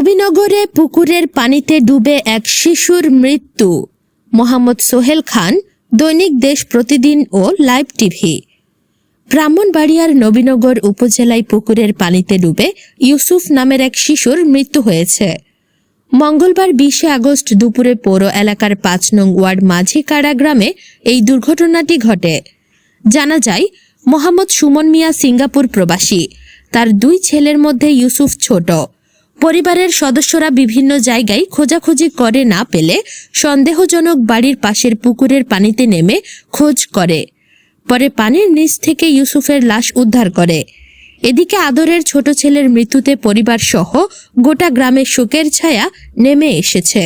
নবীনগরে পুকুরের পানিতে ডুবে এক শিশুর মৃত্যু। মোহাম্মদ সোহেল খান, দৈনিক দেশ প্রতিদিন ও লাইভ টিভি। ব্রাহ্মণবাড়িয়ার নবীনগর উপজেলায় পুকুরের পানিতে ডুবে ইউসুফ নামের এক শিশুর মৃত্যু হয়েছে। মঙ্গলবার বিশে আগস্ট দুপুরে পৌর এলাকার পাঁচ নং ওয়ার্ড মাঝিকাড়া গ্রামে এই দুর্ঘটনাটি ঘটে। জানা যায়, মোহাম্মদ সুমন মিয়া সিঙ্গাপুর প্রবাসী। তার দুই ছেলের মধ্যে ইউসুফ ছোট। পরিবারের সদস্যরা বিভিন্ন জায়গায় খোঁজাখুঁজি করে না পেলে সন্দেহজনক বাড়ির পাশের পুকুরের পানিতে নেমে খোঁজ করে। পরে পানির নিচ থেকে ইউসুফের লাশ উদ্ধার করে। এদিকে আদরের ছোট ছেলের মৃত্যুতে পরিবার সহ গোটা গ্রামে শোকের ছায়া নেমে এসেছে।